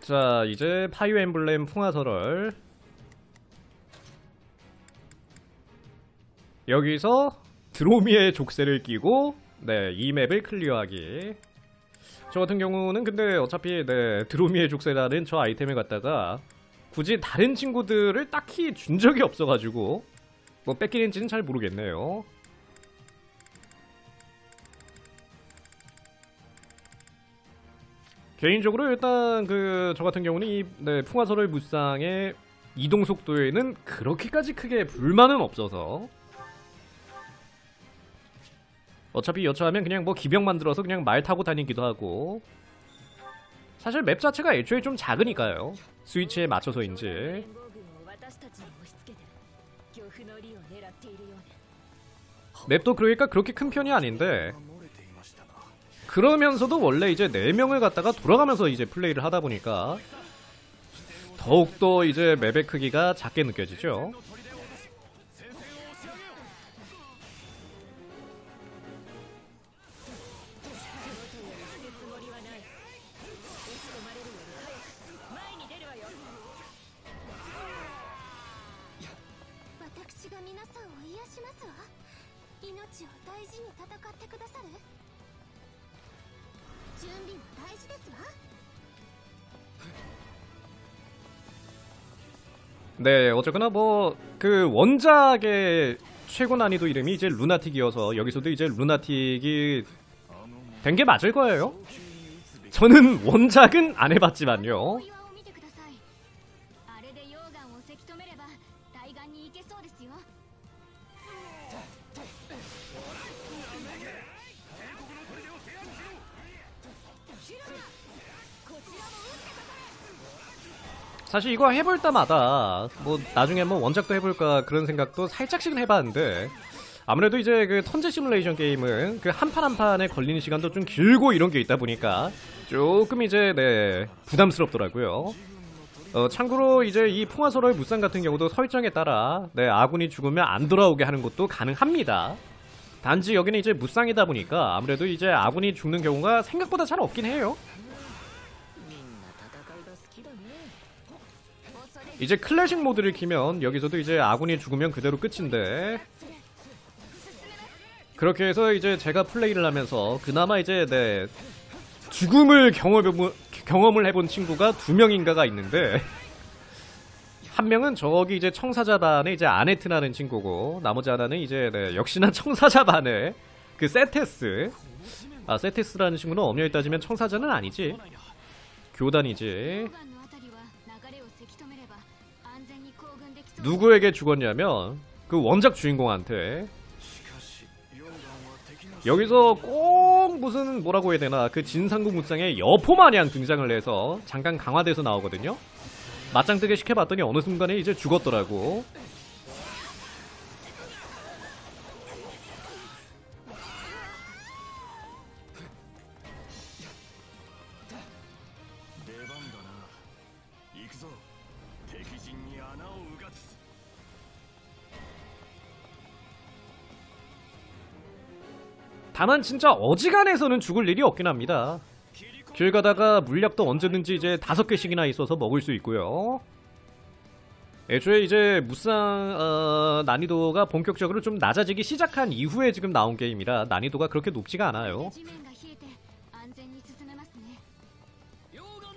자 이제 파이어 엠블렘 풍화설을 여기서 드로미의 족쇄를 끼고 네이 맵을 클리어하기. 저 같은 경우는 근데 어차피 네 드로미의 족쇄라는 저 아이템을 갖다가 굳이 다른 친구들을 딱히 준 적이 없어가지고 뭐 뺏기는지는 잘 모르겠네요. 개인적으로 일단 그 저 같은 경우는 이 네, 풍화설의 무쌍의 이동 속도에는 그렇게까지 크게 불만은 없어서. 어차피 여차하면 그냥 뭐 기병 만들어서 그냥 말 타고 다니기도 하고. 사실 맵 자체가 애초에 좀 작으니까요. 스위치에 맞춰서인지 맵도 그러니까 그렇게 큰 편이 아닌데 그러면서도 원래 이제 4명을 갖다가 돌아가면서 이제 플레이를 하다 보니까 더욱더 이제 맵의 크기가 작게 느껴지죠. " 命を大事に戦ってくださる準備も大事ですわ 네, 어쨌거나 뭐 그 원작의 최고 난이도 이름이 이제 루나틱이어서 여기서도 이제 루나틱이 된 게 맞을 거예요. 저는 원작은 안 해봤지만요. 사실 이거 해볼 때마다 뭐 나중에 뭐 원작도 해볼까 그런 생각도 살짝씩은 해봤는데 아무래도 이제 그 턴제 시뮬레이션 게임은 그 한 판 한 판에 걸리는 시간도 좀 길고 이런 게 있다 보니까 조금 이제 네 부담스럽더라고요. 어 참고로 이제 이 풍화설의 무쌍 같은 경우도 설정에 따라 네 아군이 죽으면 안 돌아오게 하는 것도 가능합니다. 단지 여기는 이제 무쌍이다 보니까 아무래도 이제 아군이 죽는 경우가 생각보다 잘 없긴 해요. 이제 클래식 모드를 키면 여기서도 이제 아군이 죽으면 그대로 끝인데. 그렇게 해서 이제 제가 플레이를 하면서 그나마 이제 네 죽음을 경험해본, 경험을 해본 친구가 두 명인가가 있는데 한 명은 저기 이제 청사자 반의 이제 아네트라는 친구고 나머지 하나는 이제 네, 역시나 청사자 반의 그 세테스. 아 세테스라는 친구는 엄연히 따지면 청사자는 아니지. 교단이지 누구에게 죽었냐면 그 원작 주인공한테 여기서 꼭 무슨 뭐라고 해야 되나 그 진상국 무쌍의 여포 마냥 등장을 해서 잠깐 강화돼서 나오거든요. 맞짱 뜨게 시켜봤더니 어느 순간에 이제 죽었더라고. 다만 진짜 어지간해서는 죽을 일이 없긴 합니다. 길 가다가 물약도 언제든지 이제 다섯 개씩이나 있어서 먹을 수 있고요. 애초에 이제 무쌍 어, 난이도가 본격적으로 좀 낮아지기 시작한 이후에 지금 나온 게임이라 난이도가 그렇게 높지가 않아요.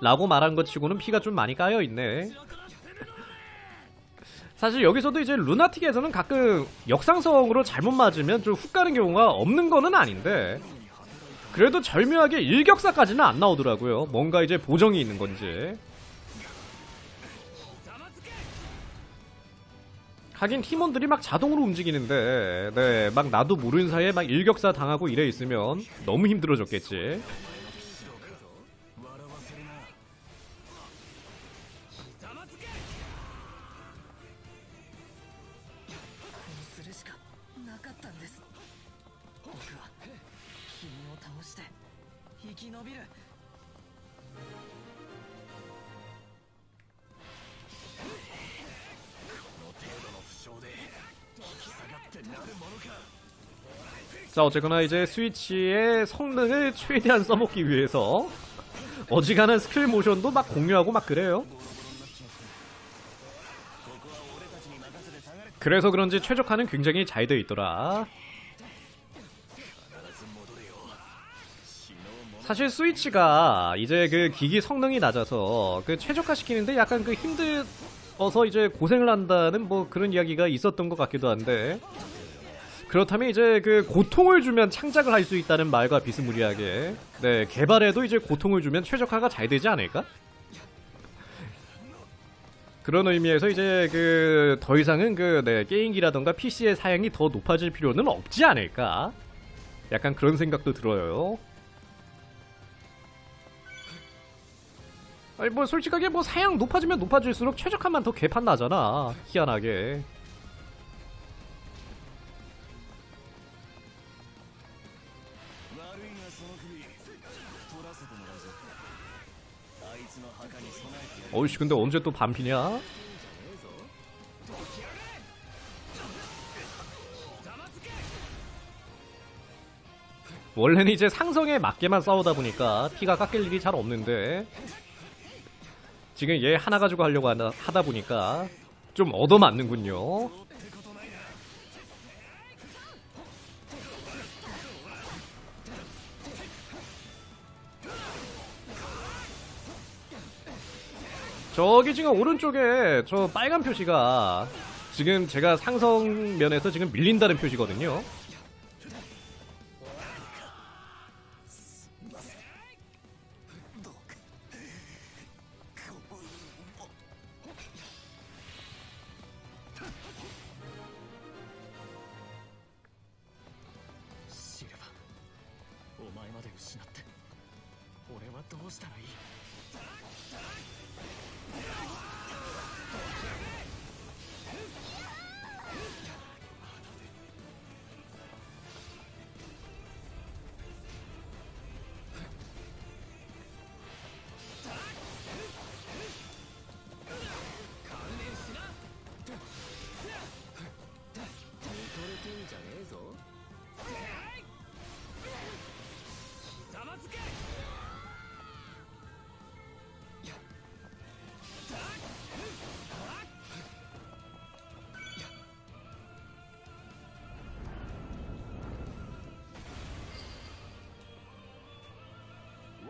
라고 말한 것 치고는 피가 좀 많이 까여있네. 사실 여기서도 이제 루나틱에서는 가끔 역상성으로 잘못 맞으면 좀 훅 가는 경우가 없는 거는 아닌데 그래도 절묘하게 일격사까지는 안 나오더라고요. 뭔가 이제 보정이 있는 건지. 하긴 팀원들이 막 자동으로 움직이는데 네, 막 나도 모르는 사이에 막 일격사 당하고 이래 있으면 너무 힘들어졌겠지. 자 어쨌거나 이제 스위치의 성능을 최대한 써먹기 위해서 어지간한 스킬 모션도 막 공유하고 막 그래요. 그래서 그런지 최적화는 굉장히 잘 돼 있더라. 사실 스위치가 이제 그 기기 성능이 낮아서 그 최적화 시키는데 약간 그 힘들어서 이제 고생을 한다는 뭐 그런 이야기가 있었던 것 같기도 한데 그렇다면 이제 그 고통을 주면 창작을 할 수 있다는 말과 비스무리하게 네 개발에도 이제 고통을 주면 최적화가 잘 되지 않을까? 그런 의미에서 이제 그 더 이상은 그 네, 게임기라던가 PC의 사양이 더 높아질 필요는 없지 않을까? 약간 그런 생각도 들어요. 아니 뭐 솔직하게 뭐 사양 높아지면 높아질수록 최적화만 더 개판 나잖아. 희한하게. 어이씨 근데 언제 또 반피냐? 원래는 이제 상성에 맞게만 싸우다 보니까 피가 깎일 일이 잘 없는데 지금 얘 하나 가지고 하려고 하다, 보니까 좀 얻어맞는군요. 저기 지금 오른쪽에 저 빨간 표시가 지금 제가 상성면에서 지금 밀린다는 표시거든요. Yeah!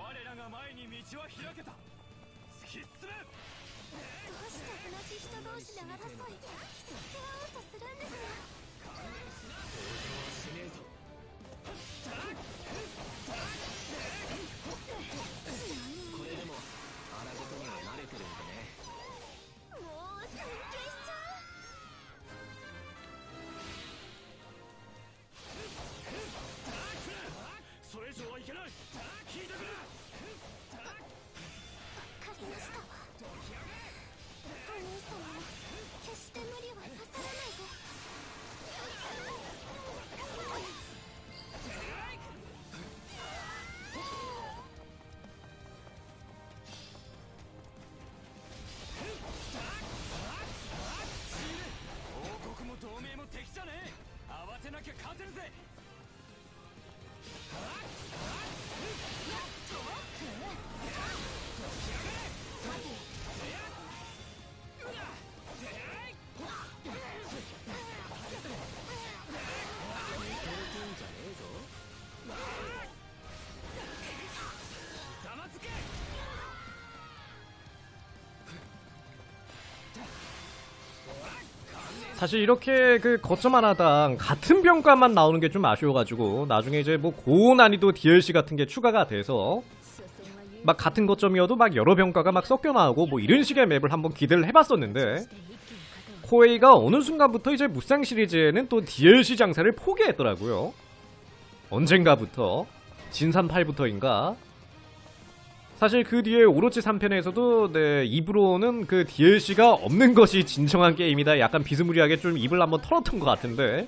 我らが前に道は開けた。突き進め。どうして同じ人同士で争い傷つけ合おうとするんですかもう 사실 이렇게 그 거점 하나당 같은 병가만 나오는 게 좀 아쉬워가지고 나중에 이제 뭐 고난이도 DLC 같은 게 추가가 돼서 막 같은 거점이어도 막 여러 병가가 막 섞여 나오고 뭐 이런 식의 맵을 한번 기대를 해봤었는데 코웨이가 어느 순간부터 이제 무쌍 시리즈에는 또 DLC 장사를 포기했더라고요. 언젠가부터 진산 8부터인가 사실 그 뒤에 오로치 3편에서도 네, 입으로는 그 DLC가 없는 것이 진정한 게임이다. 약간 비스무리하게 좀 입을 한번 털었던 것 같은데.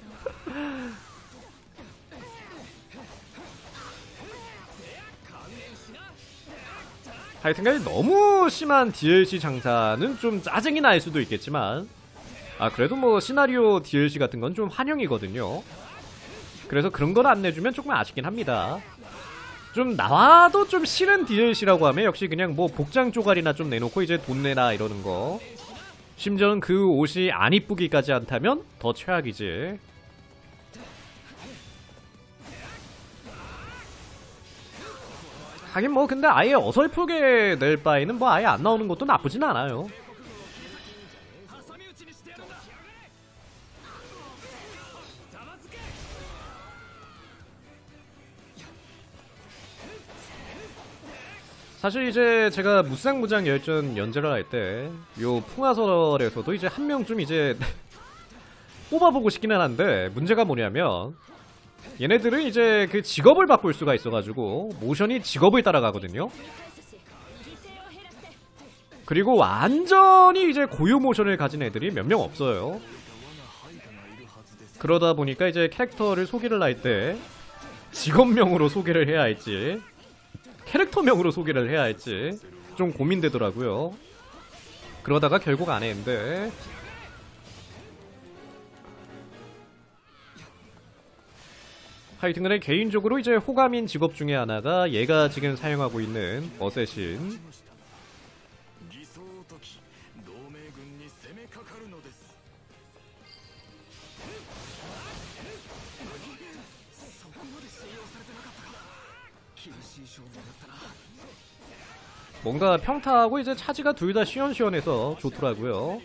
하여튼간에 너무 심한 DLC 장사는 좀 짜증이 날 수도 있겠지만 아 그래도 뭐 시나리오 DLC 같은 건 좀 환영이거든요. 그래서 그런 걸 안 내주면 조금 아쉽긴 합니다. 좀 나와도 좀 싫은 DLC라고 하면 역시 그냥 뭐 복장 쪼가리나 좀 내놓고 이제 돈 내라 이러는 거. 심지어는 그 옷이 안 이쁘기까지 않다면 더 최악이지. 하긴 뭐 근데 아예 어설프게 낼 바에는 뭐 아예 안 나오는 것도 나쁘진 않아요. 사실 이제 제가 무쌍무장 열전 연재를 할 때 요 풍화설에서도 이제 한 명쯤 이제 뽑아보고 싶기는 한데 문제가 뭐냐면 얘네들은 이제 그 직업을 바꿀 수가 있어가지고 모션이 직업을 따라가거든요. 그리고 완전히 이제 고유 모션을 가진 애들이 몇 명 없어요. 그러다 보니까 이제 캐릭터를 소개를 할 때 직업명으로 소개를 해야 할지 캐릭터명으로 소개를 해야 할지 좀 고민되더라고요. 그러다가 결국 안 했는데 하여튼간에 개인적으로 이제 호감인 직업 중에 하나가 얘가 지금 사용하고 있는 어쌔신 뭔가 평타하고 이제 차지가 둘 다 시원시원해서 좋더라고요.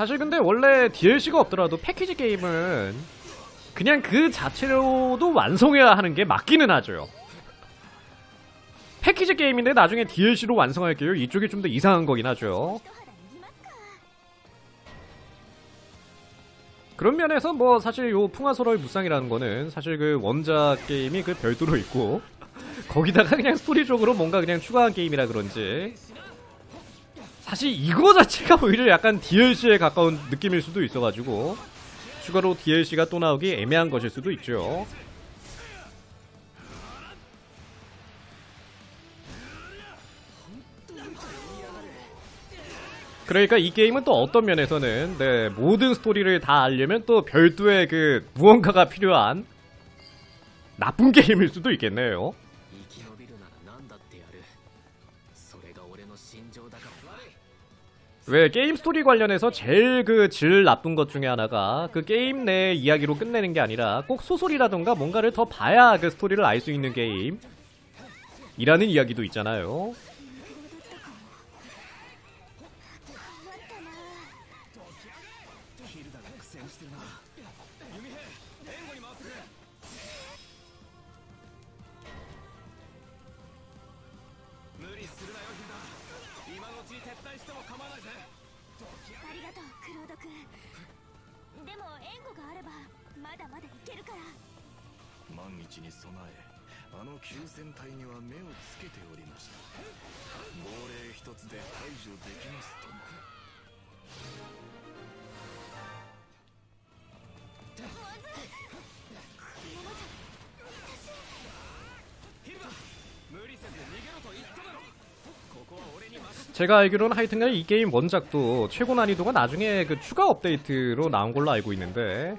사실 근데 원래 DLC가 없더라도 패키지 게임은 그냥 그 자체로도 완성해야 하는 게 맞기는 하죠. 패키지 게임인데 나중에 DLC로 완성할게요. 이쪽이 좀 더 이상한 거긴 하죠. 그런 면에서 뭐 사실 요 풍화설의 무쌍이라는 거는 사실 그 원작 게임이 그 별도로 있고 거기다가 그냥 스토리적으로 뭔가 그냥 추가한 게임이라 그런지 사실 이거 자체가 오히려 약간 DLC에 가까운 느낌일 수도 있어가지고 추가로 DLC가 또 나오기 애매한 것일 수도 있죠. 그러니까 이 게임은 또 어떤 면에서는 네, 모든 스토리를 다 알려면 또 별도의 그 무언가가 필요한 나쁜 게임일 수도 있겠네요. 왜 게임 스토리 관련해서 제일 그 질 나쁜 것 중에 하나가 그 게임 내 이야기로 끝내는 게 아니라 꼭 소설이라던가 뭔가를 더 봐야 그 스토리를 알 수 있는 게임 이라는 이야기도 있잖아요. でも援護があればまだまだいけるから。万一に備えあの急戦隊には目をつけておりました。亡霊一つで排除できますとも。 제가 알기로는 하여튼간 이 게임 원작도 최고 난이도가 나중에 그 추가 업데이트로 나온 걸로 알고 있는데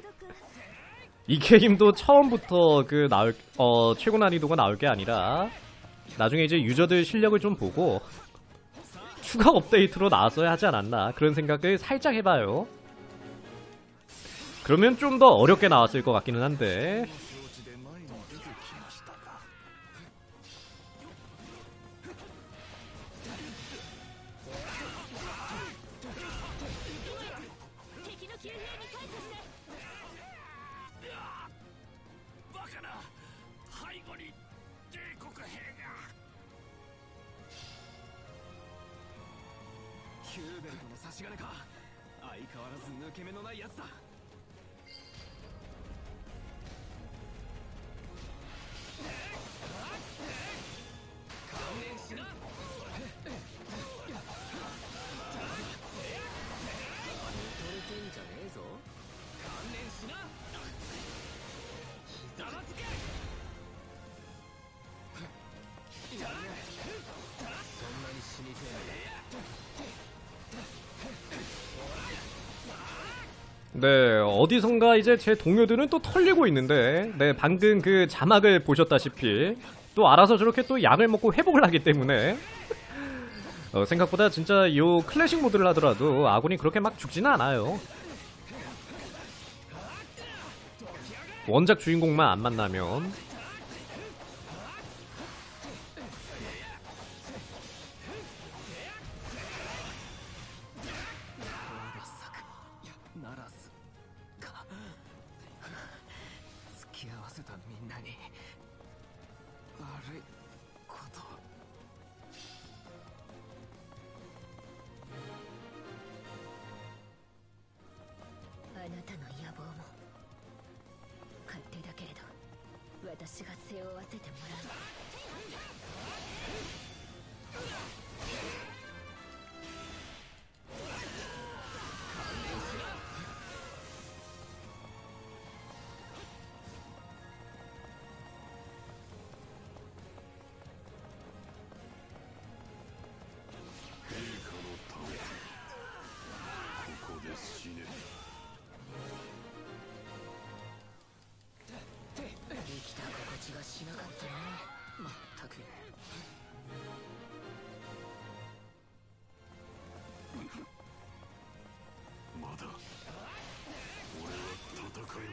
이 게임도 처음부터 그 나올 어 최고 난이도가 나올 게 아니라 나중에 이제 유저들 실력을 좀 보고 추가 업데이트로 나왔어야 하지 않았나 그런 생각을 살짝 해봐요. 그러면 좀 더 어렵게 나왔을 것 같기는 한데 네, 어디선가 이제 제 동료들은 또 털리고 있는데, 네, 방금 그 자막을 보셨다시피, 또 알아서 저렇게 또 약을 먹고 회복을 하기 때문에, 어, 생각보다 진짜 요 클래식 모드를 하더라도 아군이 그렇게 막 죽지는 않아요. 원작 주인공만 안 만나면.「 私が背負わせてもらう。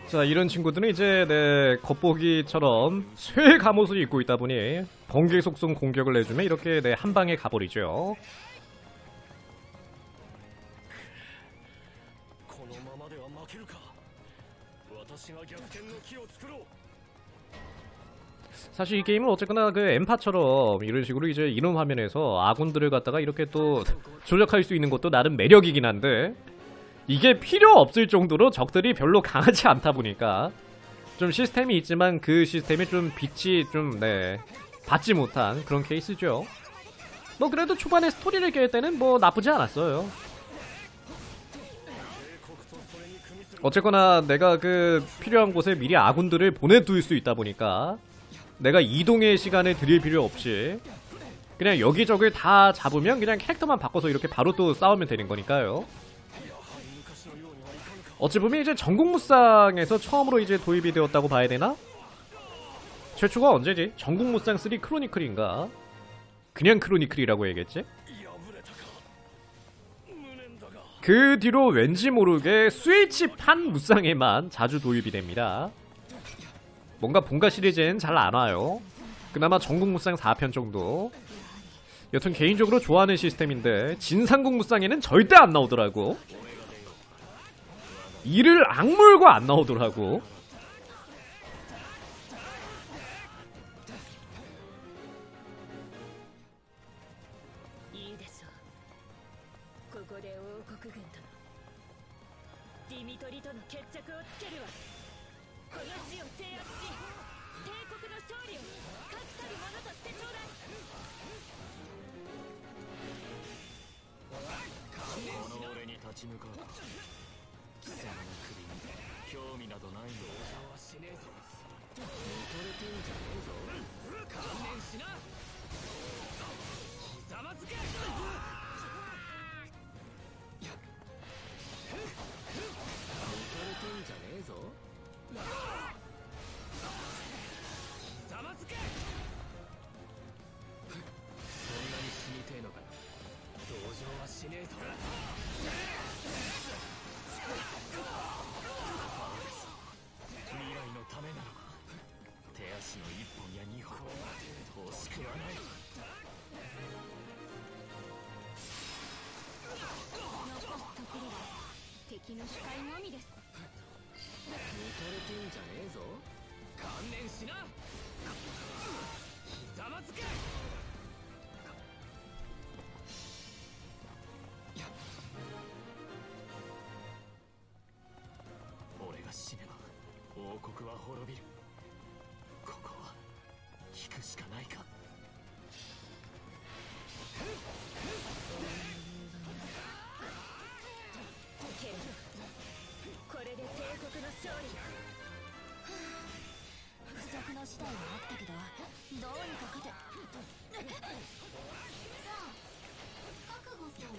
자 이런 친구들은 이제 네 겉보기처럼 쇠감옷을 입고 있다 보니 번개 속성 공격을 내주면 이렇게 내한 방에 가버리죠. 사실 이 게임은 어쨌거나 그 엠파처럼 이런 식으로 이제 이런 화면에서 아군들을 갖다가 이렇게 또 조작할 수 있는 것도 나름 매력이긴 한데 이게 필요 없을 정도로 적들이 별로 강하지 않다 보니까 좀 시스템이 있지만 그 시스템이 좀 빛이 좀 네 받지 못한 그런 케이스죠. 뭐 그래도 초반에 스토리를 깰 때는 뭐 나쁘지 않았어요. 어쨌거나 내가 그 필요한 곳에 미리 아군들을 보내둘 수 있다 보니까 내가 이동의 시간을 들일 필요 없이 그냥 여기저기 다 잡으면 그냥 캐릭터만 바꿔서 이렇게 바로 또 싸우면 되는 거니까요. 어찌 보면 이제 전국무쌍에서 처음으로 이제 도입이 되었다고 봐야 되나? 최초가 언제지? 전국무쌍 3 크로니클인가? 그냥 크로니클이라고 해야겠지? 그 뒤로 왠지 모르게 스위치판 무쌍에만 자주 도입이 됩니다. 뭔가 본가 시리즈엔 잘 안와요. 그나마 전국무쌍 4편 정도. 여튼 개인적으로 좋아하는 시스템인데 진상국무쌍에는 절대 안 나오더라고. 이를 악물고 안 나오더라고. 貴様の首に興味などないの？はしねえぞ見とれてんじゃねえぞ。観念しな。ひざまずけ国は滅びる。ここは引くしかないか。け。れどこれで帝国の勝利。不測の事態はあったけどどうにか勝て。さあ覚悟せよ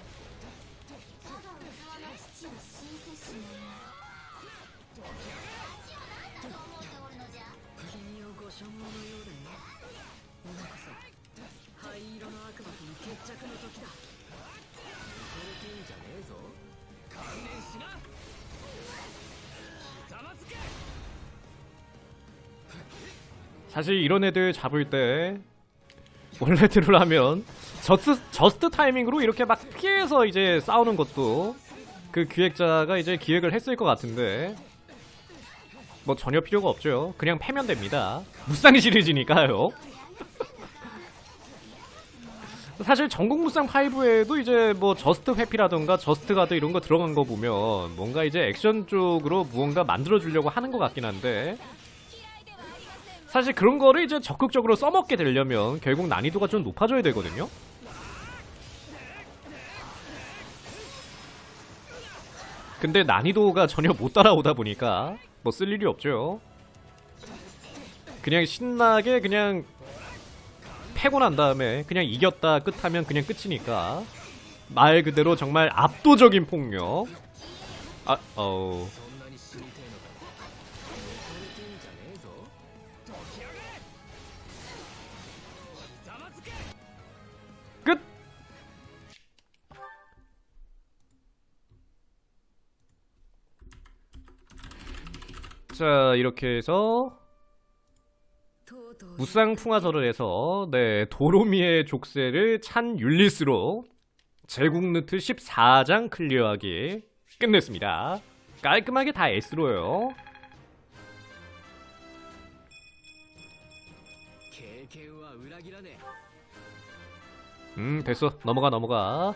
ただ器の父を親切心の私を何だ と思っておるのじゃ君をご所望のようだね今こそ灰色の悪魔との決着の時だこれてんじゃねえぞ観念しなひざまずけ 사실 이런 애들 잡을 때 원래대로라면 저스트, 저스트 타이밍으로 이렇게 막 피해서 이제 싸우는 것도 그 기획자가 이제 기획을 했을 것 같은데 뭐 전혀 필요가 없죠. 그냥 패면 됩니다. 무쌍 시리즈니까요. 사실 전국 무쌍 5에도 이제 뭐 저스트 회피라던가 저스트 가드 이런 거 들어간 거 보면 뭔가 이제 액션 쪽으로 무언가 만들어 주려고 하는 것 같긴 한데 사실 그런 거를 이제 적극적으로 써먹게 되려면 결국 난이도가 좀 높아져야 되거든요. 근데 난이도가 전혀 못 따라오다 보니까 뭐 쓸 일이 없죠. 그냥 신나게 그냥 패고 난 다음에 그냥 이겼다 끝하면 그냥 끝이니까 말 그대로 정말 압도적인 폭력. 아, 어우. 자 이렇게 해서 무쌍풍화설을 해서 네 도로미의 족쇄를 찬 율리스로 제국루트 14장 클리어하기 끝냈습니다. 깔끔하게 다 S로요. 음 됐어. 넘어가 넘어가.